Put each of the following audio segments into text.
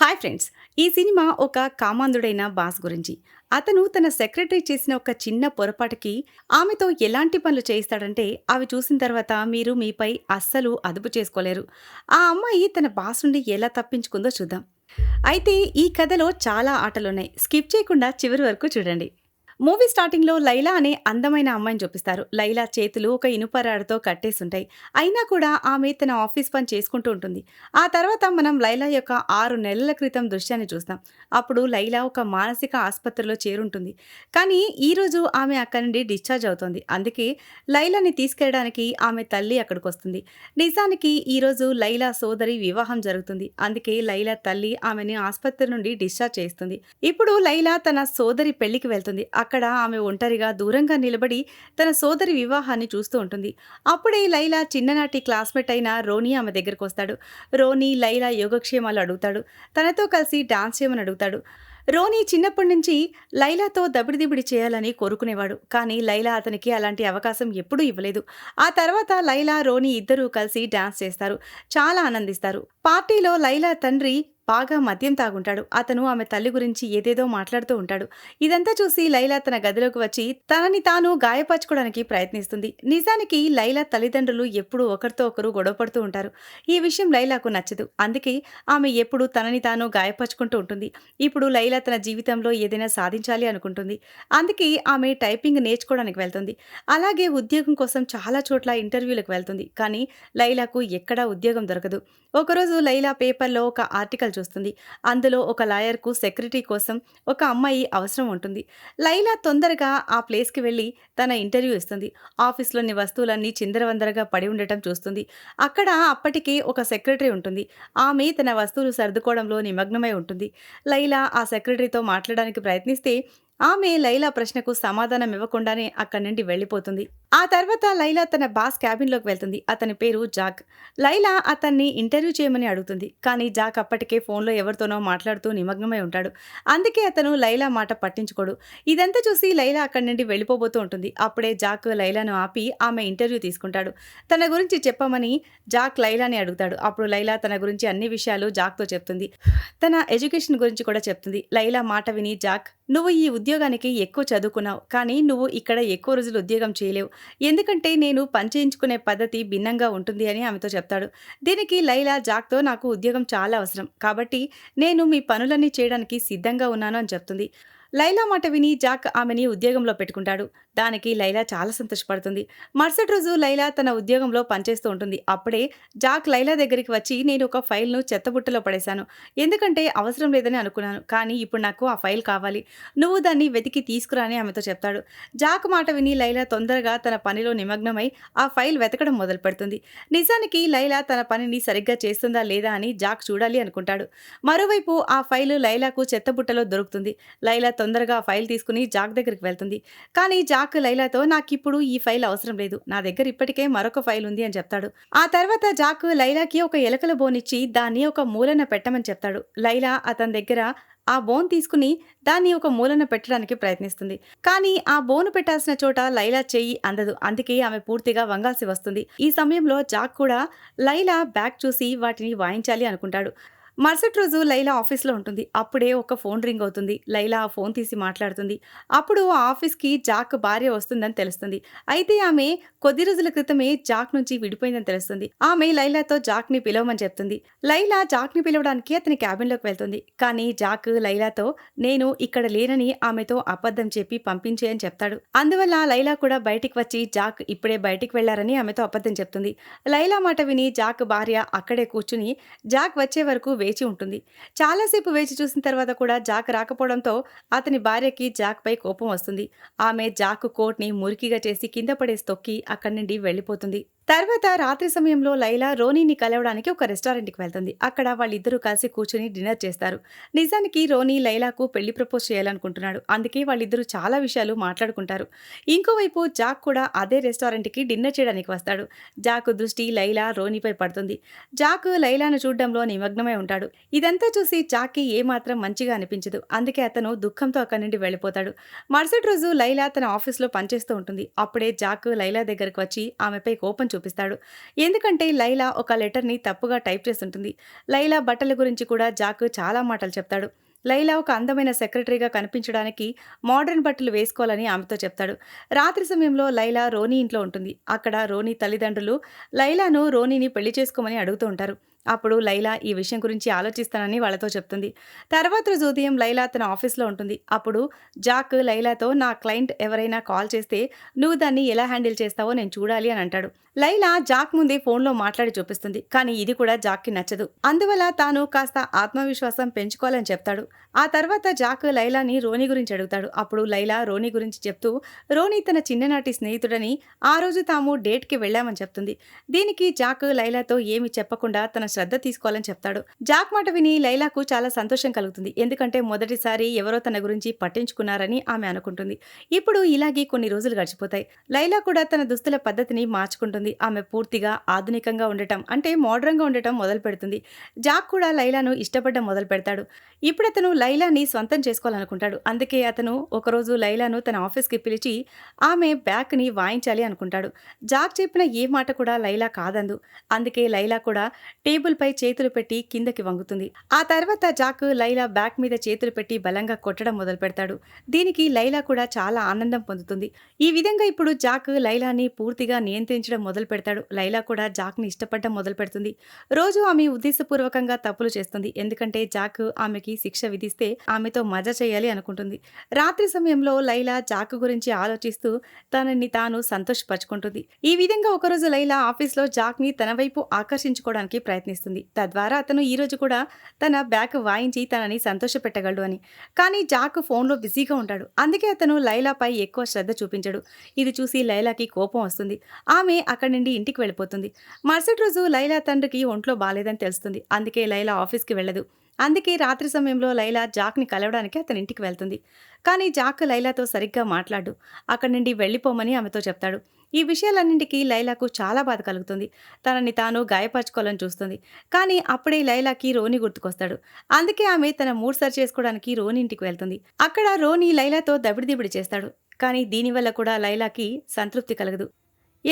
Hi friends ఈ cinema ఒక కామాంధుడైన boss గురించి. అతను తన సెక్రటరీ చేసిన ఒక చిన్న పొరపాటుకి ఆమెతో ఎలాంటి పనులు చేయిస్తాడంటే అవి చూసిన తర్వాత మీరు మీపై అస్సలు అదుపు చేసుకోలేరు. ఆ అమ్మాయి తన బాస్ నుండి ఎలా తప్పించుకుందో చూద్దాం. అయితే ఈ కథలో చాలా ఆటలున్నాయి. స్కిప్ చేయకుండా చివరి వరకు చూడండి. మూవీ స్టార్టింగ్లో లైలా అనే అందమైన అమ్మాయిని చూపిస్తారు. లైలా చేతులు ఒక ఇనుప కట్టేసి కట్టేసుంటాయి. అయినా కూడా ఆమె తన ఆఫీస్ పని చేసుకుంటూ ఉంటుంది. ఆ తర్వాత మనం లైలా యొక్క ఆరు నెలల క్రితం దృశ్యాన్ని చూస్తాం. అప్పుడు లైలా ఒక మానసిక ఆసుపత్రిలో చేరుంటుంది. కానీ ఈరోజు ఆమె అక్కడి నుండి డిశ్చార్జ్ అవుతుంది. అందుకే లైలాని తీసుకెళ్ళడానికి ఆమె తల్లి అక్కడికి వస్తుంది నిజానికి ఈరోజు లైలా సోదరి వివాహం జరుగుతుంది. అందుకే లైలా తల్లి ఆమెని ఆసుపత్రి నుండి డిశ్చార్జ్ చేస్తుంది. ఇప్పుడు లైలా తన సోదరి పెళ్ళికి వెళ్తుంది. అక్కడ ఆమె ఒంటరిగా దూరంగా నిలబడి తన సోదరి వివాహాన్ని చూస్తూ ఉంటుంది. అప్పుడే లైలా చిన్ననాటి క్లాస్మేట్ అయిన రోనీ ఆమె దగ్గరకు వస్తాడు. రోనీ లైలా యోగక్షేమాలు అడుగుతాడు. తనతో కలిసి డాన్స్ చేయమని అడుగుతాడు. రోనీ చిన్నప్పటి నుంచి లైలాతో దబిడిదిబిడి చేయాలని కోరుకునేవాడు. కానీ లైలా అతనికి అలాంటి అవకాశం ఎప్పుడూ ఇవ్వలేదు. ఆ తర్వాత లైలా రోనీ ఇద్దరూ కలిసి డాన్స్ చేస్తారు. చాలా ఆనందిస్తారు. పార్టీలో లైలా తండ్రి బాగా మద్యం తాగుంటాడు. అతను ఆమె తల్లి గురించి ఏదేదో మాట్లాడుతూ ఉంటాడు. ఇదంతా చూసి లైలా తన గదిలోకి వచ్చి తనని తాను గాయపరచుకోవడానికి ప్రయత్నిస్తుంది. నిజానికి లైలా తల్లిదండ్రులు ఎప్పుడూ ఒకరితో ఒకరు గొడవపడుతూ ఉంటారు. ఈ విషయం లైలాకు నచ్చదు. అందుకే ఆమె ఎప్పుడు తనని తాను గాయపరచుకుంటూ ఉంటుంది. ఇప్పుడు లైలా తన జీవితంలో ఏదైనా సాధించాలి అనుకుంటుంది. అందుకే ఆమె టైపింగ్ నేర్చుకోవడానికి వెళ్తుంది. అలాగే ఉద్యోగం కోసం చాలా చోట్ల ఇంటర్వ్యూలకు వెళ్తుంది. కానీ లైలాకు ఎక్కడా ఉద్యోగం దొరకదు. ఒకరోజు లైలా పేపర్లో ఒక ఆర్టికల్ చూస్తుంది. అందులో ఒక లాయర్కు సెక్రటరీ కోసం ఒక అమ్మాయి అవసరం ఉంటుంది. లైలా తొందరగా ఆ ప్లేస్కి వెళ్ళి తన ఇంటర్వ్యూ ఇస్తుంది. ఆఫీస్లోని వస్తువులన్నీ చిందరవందరగా పడి ఉండటం చూస్తుంది. అక్కడ అప్పటికే ఒక సెక్రటరీ ఉంటుంది. ఆమె తన వస్తువులు సర్దుకోవడంలో నిమగ్నమై ఉంటుంది. లైలా ఆ సెక్రటరీతో మాట్లాడడానికి ప్రయత్నిస్తే ఆమె లైలా ప్రశ్నకు సమాధానం ఇవ్వకుండానే అక్కడి నుండి వెళ్ళిపోతుంది. ఆ తర్వాత లైలా తన బాస్ క్యాబిన్లోకి వెళ్తుంది. అతని పేరు జాక్. లైలా అతన్ని ఇంటర్వ్యూ చేయమని అడుగుతుంది. కానీ జాక్ అప్పటికే ఫోన్లో ఎవరితోనో మాట్లాడుతూ నిమగ్నమై ఉంటాడు. అందుకే అతను లైలా మాట పట్టించుకోడు. ఇదంతా చూసి లైలా అక్కడి నుండి వెళ్ళిపోబోతూ ఉంటుంది. అప్పుడే జాక్ లైలాను ఆపి ఆమె ఇంటర్వ్యూ తీసుకుంటాడు. తన గురించి చెప్పమని జాక్ లైలాని అడుగుతాడు. అప్పుడు లైలా తన గురించి అన్ని విషయాలు జాక్తో చెప్తుంది. తన ఎడ్యుకేషన్ గురించి కూడా చెప్తుంది. లైలా మాట విని జాక్ నువ్వు ఈ ఉద్యోగానికి ఎక్కువ చదువుకున్నావు. కానీ నువ్వు ఇక్కడ ఎక్కువ రోజులు ఉద్యోగం చేయలేవు. ఎందుకంటే నేను పనిచేయించుకునే పద్ధతి భిన్నంగా ఉంటుంది అని ఆమెతో చెప్తాడు. దీనికి లైలా జాక్తో నాకు ఉద్యోగం చాలా అవసరం. కాబట్టి నేను మీ పనులన్నీ చేయడానికి సిద్ధంగా ఉన్నాను అని చెప్తుంది. లైలా మాట విని జాక్ ఆమెని ఉద్యోగంలో పెట్టుకుంటాడు. దానికి లైలా చాలా సంతోషపడుతుంది. మరుసటి రోజు లైలా తన ఉద్యోగంలో పనిచేస్తూ ఉంటుంది. అప్పుడే జాక్ లైలా దగ్గరికి వచ్చి నేను ఒక ఫైల్ను చెత్తబుట్టలో పడేశాను. ఎందుకంటే అవసరం లేదని అనుకున్నాను. కానీ ఇప్పుడు నాకు ఆ ఫైల్ కావాలి. నువ్వు దాన్ని వెతికి తీసుకురా అని ఆమెతో చెప్తాడు. జాక్ మాట విని లైలా తొందరగా తన పనిలో నిమగ్నమై ఆ ఫైల్ వెతకడం మొదలు పెడుతుంది నిజానికి లైలా తన పనిని సరిగ్గా చేస్తుందా లేదా అని జాక్ చూడాలి అనుకుంటాడు. మరోవైపు ఆ ఫైలు లైలాకు చెత్తబుట్టలో దొరుకుతుంది. లైలా తొందరగా ఫైల్ తీసుకుని జాక్ దగ్గరికి వెళ్తుంది. కానీ జాక్ లైలాతో నాకిప్పుడు ఈ ఫైల్ అవసరం లేదు. నా దగ్గర ఇప్పటికే మరొక ఫైల్ ఉంది అని చెప్తాడు. ఆ తర్వాత జాక్ లైలాకి ఒక ఎలకల బోనిచ్చి దాన్ని ఒక మూలన పెట్టమని చెప్తాడు. లైలా అతని దగ్గర ఆ బోన్ తీసుకుని దాన్ని ఒక మూలన పెట్టడానికి ప్రయత్నిస్తుంది. కానీ ఆ బోను పెట్టాల్సిన చోట లైలా చెయ్యి అందదు. అందుకే ఆమె పూర్తిగా వంగాల్సి వస్తుంది. ఈ సమయంలో జాక్ కూడా లైలా బ్యాగ్ చూసి వాటిని వాయించాలి అనుకుంటాడు. మరుసటి రోజు లైలా ఆఫీస్లో ఉంటుంది. అప్పుడే ఒక ఫోన్ రింగ్ అవుతుంది. లైలా ఆ ఫోన్ తీసి మాట్లాడుతుంది. అప్పుడు ఆ ఆఫీస్కి జాక్ భార్య వస్తుందని తెలుస్తుంది. అయితే ఆమె కొద్ది రోజుల క్రితమే జాక్ నుంచి విడిపోయిందని తెలుస్తుంది. ఆమె లైలాతో జాక్ని పిలవమని చెప్తుంది. లైలా జాక్ని పిలవడానికి అతని క్యాబిన్లోకి వెళ్తుంది. కానీ జాక్ లైలాతో నేను ఇక్కడ లేనని ఆమెతో అబద్ధం చెప్పి పంపించే అని చెప్తాడు. అందువల్ల లైలా కూడా బయటికి వచ్చి జాక్ ఇప్పుడే బయటికి వెళ్ళారని ఆమెతో అబద్ధం చెప్తుంది. లైలా మాట విని జాక్ భార్య అక్కడే కూర్చుని జాక్ వచ్చే వరకు వేచి ఉంటుంది. చాలాసేపు వేచి చూసిన తర్వాత కూడా జాక్ రాకపోవడంతో అతని భార్యకి జాక్ పై కోపం వస్తుంది. ఆమె జాక్ కోట్ని మురికిగా చేసి కింద పడేసి తొక్కి అక్కడి నుండి వెళ్ళిపోతుంది. తర్వాత రాత్రి సమయంలో లైలా రోనీని కలవడానికి ఒక రెస్టారెంట్కి వెళ్తుంది. అక్కడ వాళ్ళిద్దరూ కలిసి కూర్చుని డిన్నర్ చేస్తారు. నిజానికి రోనీ లైలాకు పెళ్ళి ప్రపోజ్ చేయాలనుకుంటున్నాడు. అందుకే వాళ్ళిద్దరూ చాలా విషయాలు మాట్లాడుకుంటారు. ఇంకోవైపు జాక్ కూడా అదే రెస్టారెంట్కి డిన్నర్ చేయడానికి వస్తాడు. జాక్ దృష్టి లైలా రోనీపై పడుతుంది. జాక్ లైలాను చూడడంలో నిమగ్నమై ఉంటాడు. ఇదంతా చూసి జాక్కి ఏమాత్రం మంచిగా అనిపించదు. అందుకే అతను దుఃఖంతో అక్కడి నుండి వెళ్ళిపోతాడు. మరుసటి రోజు లైలా తన ఆఫీస్లో పనిచేస్తూ ఉంటుంది. అప్పుడే జాక్ లైలా దగ్గరకు వచ్చి ఆమెపై కోపం చూపిస్తాడు. ఎందుకంటే లైలా ఒక లెటర్ని తప్పుగా టైప్ చేస్తుంటుంది. లైలా బట్టల గురించి కూడా జాక్ చాలా మాటలు చెప్తాడు. లైలా ఒక అందమైన సెక్రటరీగా కనిపించడానికి మోడర్న్ బట్టలు వేసుకోవాలని ఆమెతో చెప్తాడు. రాత్రి సమయంలో లైలా రోనీ ఇంట్లో ఉంటుంది. అక్కడ రోనీ తల్లిదండ్రులు లైలాను రోనీని పెళ్ళి చేసుకోమని అడుగుతూ ఉంటారు. అప్పుడు లైలా ఈ విషయం గురించి ఆలోచిస్తానని వాళ్ళతో చెప్తుంది. తర్వాత రోజు ఉదయం లైలా తన ఆఫీస్లో ఉంటుంది. అప్పుడు జాక్ లైలాతో నా క్లయింట్ ఎవరైనా కాల్ చేస్తే నువ్వు దాన్ని ఎలా హ్యాండిల్ చేస్తావో నేను చూడాలి అని అంటాడు. లైలా జాక్ ముందే ఫోన్లో మాట్లాడి చూపిస్తుంది. కానీ ఇది కూడా జాక్కి నచ్చదు. అందువల్ల తాను కాస్త ఆత్మవిశ్వాసం పెంచుకోవాలని చెప్తాడు. ఆ తర్వాత జాక్ లైలాని రోని గురించి అడుగుతాడు. అప్పుడు లైలా రోని గురించి చెప్తూ రోని తన చిన్ననాటి స్నేహితుడని ఆ రోజు తాము డేట్కి వెళ్ళామని చెప్తుంది. దీనికి జాక్ లైలాతో ఏమి చెప్పకుండా తన శ్రద్ధ తీసుకోవాలని చెప్తాడు. జాక్ మాట విని లైలాకు చాలా సంతోషం కలుగుతుంది. ఎందుకంటే మొదటిసారి ఎవరో తన గురించి పట్టించుకున్నారని ఆమె అనుకుంటుంది. ఇప్పుడు ఇలాగే కొన్ని రోజులు గడిచిపోతాయి. లైలా కూడా తన దుస్తుల పద్ధతిని మార్చుకుంటుంది. ఆమె పూర్తిగా ఆధునికంగా ఉండటం అంటే మోడ్రన్గా ఉండటం మొదలు పెడుతుంది. జాక్ కూడా లైలాను ఇష్టపడడం మొదలు పెడతాడు. ఇప్పుడు అతను లైలాని సొంతం చేసుకోవాలనుకుంటాడు. అందుకే అతను ఒకరోజు లైలాను తన ఆఫీస్కి పిలిచి ఆమె బ్యాక్ని వాయించాలి అనుకుంటాడు. జాక్ చెప్పిన ఏ మాట కూడా లైలా కాదందు. అందుకే లైలా కూడా టేబుల్పై చేతులు పెట్టి కిందకి వంగుతుంది. ఆ తర్వాత జాక్ లైలా బ్యాక్ మీద చేతులు పెట్టి బలంగా కొట్టడం మొదలు పెడతాడు. దీనికి లైలా కూడా చాలా ఆనందం పొందుతుంది. ఈ విధంగా ఇప్పుడు జాక్ లైలాని పూర్తిగా నియంత్రించడం మొదలు పెడతాడు లైలా కూడా జాక్ని ఇష్టపడడం మొదలు పెడుతుంది రోజు ఆమె ఉద్దేశపూర్వకంగా తప్పులు చేస్తుంది. ఎందుకంటే జాక్ ఆమెకి శిక్ష విధిస్తే ఆమెతో మజా చేయాలి అనుకుంటుంది. రాత్రి సమయంలో లైలా జాక్ గురించి ఆలోచిస్తూ తనని తాను సంతోషపరుచుకుంటుంది. ఈ విధంగా ఒకరోజు లైలా ఆఫీస్లో జాక్ని తన వైపు ఆకర్షించుకోవడానికి ప్రయత్నిస్తుంది. తద్వారా అతను ఈ రోజు కూడా తన బ్యాగ్ వాయించి తనని సంతోషపెట్టగలడు అని. కానీ జాక్ ఫోన్లో బిజీగా ఉంటాడు. అందుకే అతను లైలాపై ఎక్కువ శ్రద్ధ చూపించడు. ఇది చూసి లైలాకి కోపం వస్తుంది. ఆమె అక్కడి నుండి ఇంటికి వెళ్ళిపోతుంది. మరుసటి రోజు లైలా తండ్రికి ఒంట్లో బాలేదని తెలుస్తుంది. అందుకే లైలా ఆఫీస్కి వెళ్ళదు. అందుకే రాత్రి సమయంలో లైలా జాక్ని కలవడానికి అతని ఇంటికి వెళ్తుంది. కానీ జాక్ లైలాతో సరిగ్గా మాట్లాడు. అక్కడి నుండి వెళ్ళిపోమని ఆమెతో చెప్తాడు. ఈ విషయాలన్నింటికీ లైలాకు చాలా బాధ కలుగుతుంది. తనని తాను గాయపరచుకోవాలని చూస్తుంది. కానీ అప్పుడే లైలాకి రోని గుర్తుకొస్తాడు. అందుకే ఆమె తన మూడ్ సరి చేసుకోవడానికి రోని ఇంటికి వెళ్తుంది. అక్కడ రోని లైలాతో దబిడిదిబిడి చేస్తాడు. కానీ దీనివల్ల కూడా లైలాకి సంతృప్తి కలగదు.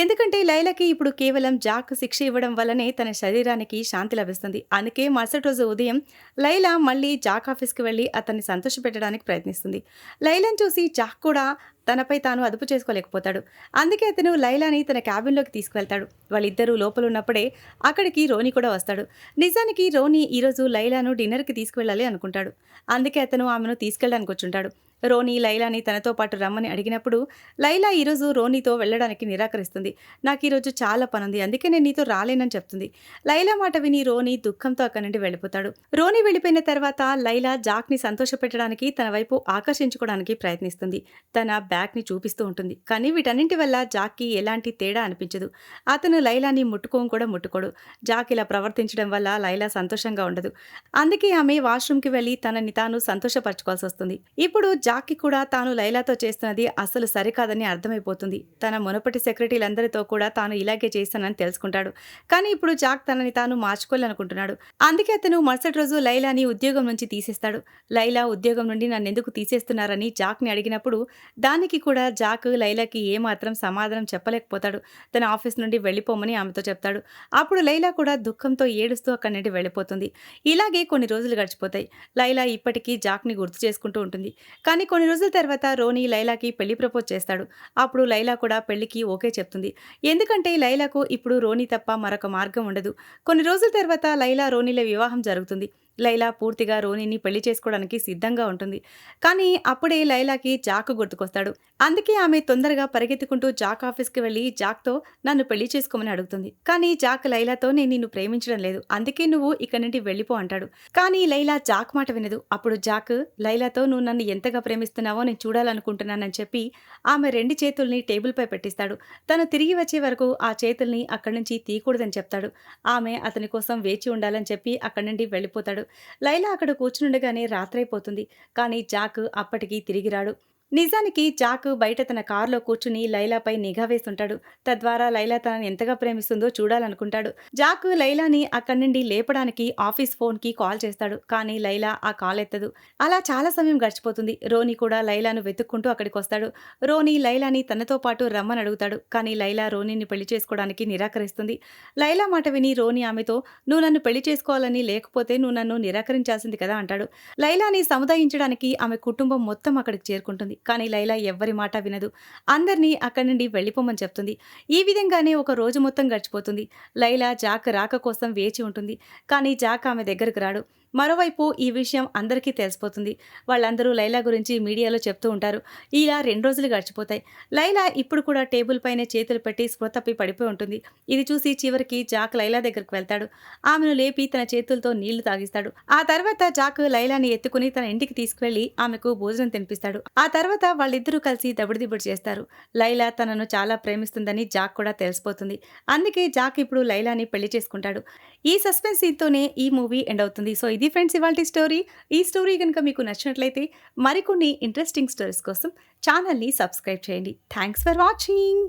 ఎందుకంటే లైలకి ఇప్పుడు కేవలం జాక్ శిక్ష ఇవ్వడం వల్లనే తన శరీరానికి శాంతి లభిస్తుంది. అందుకే మరుసటి రోజు ఉదయం లైలా మళ్ళీ జాక్ ఆఫీస్కి వెళ్ళి అతన్ని సంతోషపెట్టడానికి ప్రయత్నిస్తుంది. లైలాను చూసి జాక్ కూడా తనపై తాను అదుపు చేసుకోలేకపోతాడు. అందుకే అతను లైలాని తన క్యాబిన్లోకి తీసుకువెళ్తాడు. వాళ్ళిద్దరూ లోపల ఉన్నప్పుడే అక్కడికి రోని కూడా వస్తాడు. నిజానికి రోని ఈరోజు లైలాను డిన్నర్కి తీసుకువెళ్ళాలి అనుకుంటాడు. అందుకే అతను ఆమెను తీసుకెళ్ళడానికి వచ్చుంటాడు. రోనీ లైలాని తనతో పాటు రమ్మని అడిగినప్పుడు లైలా ఈరోజు రోనీతో వెళ్ళడానికి నిరాకరిస్తుంది. నాకు ఈరోజు చాలా పనుంది అందుకే నేను నీతో రాలేనని చెప్తుంది. లైలా మాట విని రోనీ దుఃఖంతో అక్కడి నుండి వెళ్ళిపోతాడు. రోనీ వెళ్ళిపోయిన తర్వాత లైలా జాక్ని సంతోషపెట్టడానికి తన వైపు ఆకర్షించుకోవడానికి ప్రయత్నిస్తుంది. తన బ్యాగ్ని చూపిస్తూ ఉంటుంది. కానీ వీటన్నింటి వల్ల జాక్కి ఎలాంటి తేడా అనిపించదు. అతను లైలాని ముట్టుకోం కూడా ముట్టుకోడు. జాక్ ఇలా ప్రవర్తించడం వల్ల లైలా సంతోషంగా ఉండదు. అందుకే ఆమె వాష్రూమ్కి వెళ్ళి తనని తాను సంతోషపరచుకోవాల్సి వస్తుంది. ఇప్పుడు జాక్కి కూడా తాను లైలాతో చేస్తున్నది అసలు సరికాదని అర్థమైపోతుంది. తన మునపటి సెక్రటరీలందరితో కూడా తాను ఇలాగే చేస్తానని తెలుసుకుంటాడు. కానీ ఇప్పుడు జాక్ తనని తాను మార్చుకోవాలనుకుంటున్నాడు. అందుకే అతను మరుసటి రోజు లైలాని ఉద్యోగం నుంచి తీసేస్తాడు. లైలా ఉద్యోగం నుండి నన్ను ఎందుకు తీసేస్తున్నారని జాక్ని అడిగినప్పుడు దానికి కూడా జాక్ లైలాకి ఏమాత్రం సమాధానం చెప్పలేకపోతాడు. తన ఆఫీస్ నుండి వెళ్ళిపోమని ఆమెతో చెప్తాడు. అప్పుడు లైలా కూడా దుఃఖంతో ఏడుస్తూ అక్కడి నుండి వెళ్ళిపోతుంది. ఇలాగే కొన్ని రోజులు గడిచిపోతాయి. లైలా ఇప్పటికీ జాక్ని గుర్తు చేసుకుంటూ ఉంటుంది. కానీ కొన్ని రోజుల తర్వాత రోనీ లైలాకి పెళ్ళి ప్రపోజ్ చేస్తాడు. అప్పుడు లైలా కూడా పెళ్ళికి ఓకే చెప్తుంది. ఎందుకంటే లైలాకు ఇప్పుడు రోనీ తప్ప మరొక మార్గం ఉండదు. కొన్ని రోజుల తర్వాత లైలా రోనీల వివాహం జరుగుతుంది. లైలా పూర్తిగా రోనీని పెళ్ళి చేసుకోవడానికి సిద్ధంగా ఉంటుంది. కానీ అప్పుడే లైలాకి జాక్ గుర్తుకొస్తాడు. అందుకే ఆమె తొందరగా పరిగెత్తుకుంటూ జాక్ ఆఫీస్కి వెళ్ళి జాక్తో నన్ను పెళ్ళి చేసుకోమని అడుగుతుంది. కానీ జాక్ లైలాతో నేను నిన్ను ప్రేమించడం లేదు. అందుకే నువ్వు ఇక్కడి నుండి వెళ్ళిపో అంటాడు. కానీ లైలా జాక్ మాట వినదు. అప్పుడు జాక్ లైలాతో నువ్వు నన్ను ఎంతగా ప్రేమిస్తున్నావో నేను చూడాలనుకుంటున్నానని చెప్పి ఆమె రెండు చేతుల్ని టేబుల్పై పెట్టిస్తాడు. తను తిరిగి వచ్చే వరకు ఆ చేతుల్ని అక్కడి నుంచి తీయకూడదని చెప్తాడు. ఆమె అతని కోసం వేచి ఉండాలని చెప్పి అక్కడి నుండి వెళ్ళిపోతాడు. లైలా అక్కడ కూర్చునుండగానే రాత్రైపోతుంది. కానీ జాక్ అప్పటికి తిరిగి రాడు. నిజానికి జాక్ బయట తన కారులో కూర్చుని లైలాపై నిఘా వేస్తుంటాడు. తద్వారా లైలా తనని ఎంతగా ప్రేమిస్తుందో చూడాలనుకుంటాడు. జాక్ లైలాని అక్కడి నుండి లేపడానికి ఆఫీస్ ఫోన్కి కాల్ చేస్తాడు. కానీ లైలా ఆ కాల్ ఎత్తదు. అలా చాలా సమయం గడిచిపోతుంది. రోని కూడా లైలాను వెతుక్కుంటూ అక్కడికి వస్తాడు. రోని లైలాని తనతో పాటు రమ్మని అడుగుతాడు. కానీ లైలా రోనిని పెళ్ళి చేసుకోవడానికి నిరాకరిస్తుంది. లైలా మాట విని రోని ఆమెతో నువ్వు నన్ను పెళ్ళి చేసుకోవాలని లేకపోతే నువ్వు నన్ను నిరాకరించాల్సింది కదా అంటాడు. లైలాని సముదాయించడానికి ఆమె కుటుంబం మొత్తం అక్కడికి చేరుకుంటుంది. కానీ లైలా ఎవ్వరి మాట వినదు. అందరినీ అక్కడి నుండి వెళ్ళిపోమని చెప్తుంది. ఈ విధంగానే ఒక రోజు మొత్తం గడిచిపోతుంది. లైలా జాక్ రాక కోసం వేచి ఉంటుంది. కానీ జాక్ ఆమె దగ్గరకు రాడు. మరోవైపు ఈ విషయం అందరికీ తెలిసిపోతుంది. వాళ్ళందరూ లైలా గురించి మీడియాలో చెప్తూ ఉంటారు. ఇలా రెండు రోజులు గడిచిపోతాయి. లైలా ఇప్పుడు కూడా టేబుల్ పైన చేతులు పెట్టి స్పృతప్పి పడిపోయి ఉంటుంది. ఇది చూసి చివరికి జాక్ లైలా దగ్గరికి వెళ్తాడు. ఆమెను లేపి తన చేతులతో నీళ్ళు తాగిస్తాడు. ఆ తర్వాత జాక్ లైలాని ఎత్తుకుని తన ఇంటికి తీసుకువెళ్ళి ఆమెకు భోజనం తినిపిస్తాడు. ఆ తర్వాత వాళ్ళిద్దరూ కలిసి దబుడిదిబుడు చేస్తారు. లైలా తనను చాలా ప్రేమిస్తుందని జాక్ కూడా తెలిసిపోతుంది. అందుకే జాక్ ఇప్పుడు లైలాని పెళ్ళి చేసుకుంటాడు. ఈ సస్పెన్స్ సీన్తోనే ఈ మూవీ ఎండ్ అవుతుంది. సో ఇది ఇది ఫ్రెండ్స్ ఇవాళ స్టోరీ. ఈ స్టోరీ కనుక మీకు నచ్చినట్లయితే మరికొన్ని ఇంట్రెస్టింగ్ స్టోరీస్ కోసం ఛానల్ని సబ్స్క్రైబ్ చేయండి. Thanks for watching.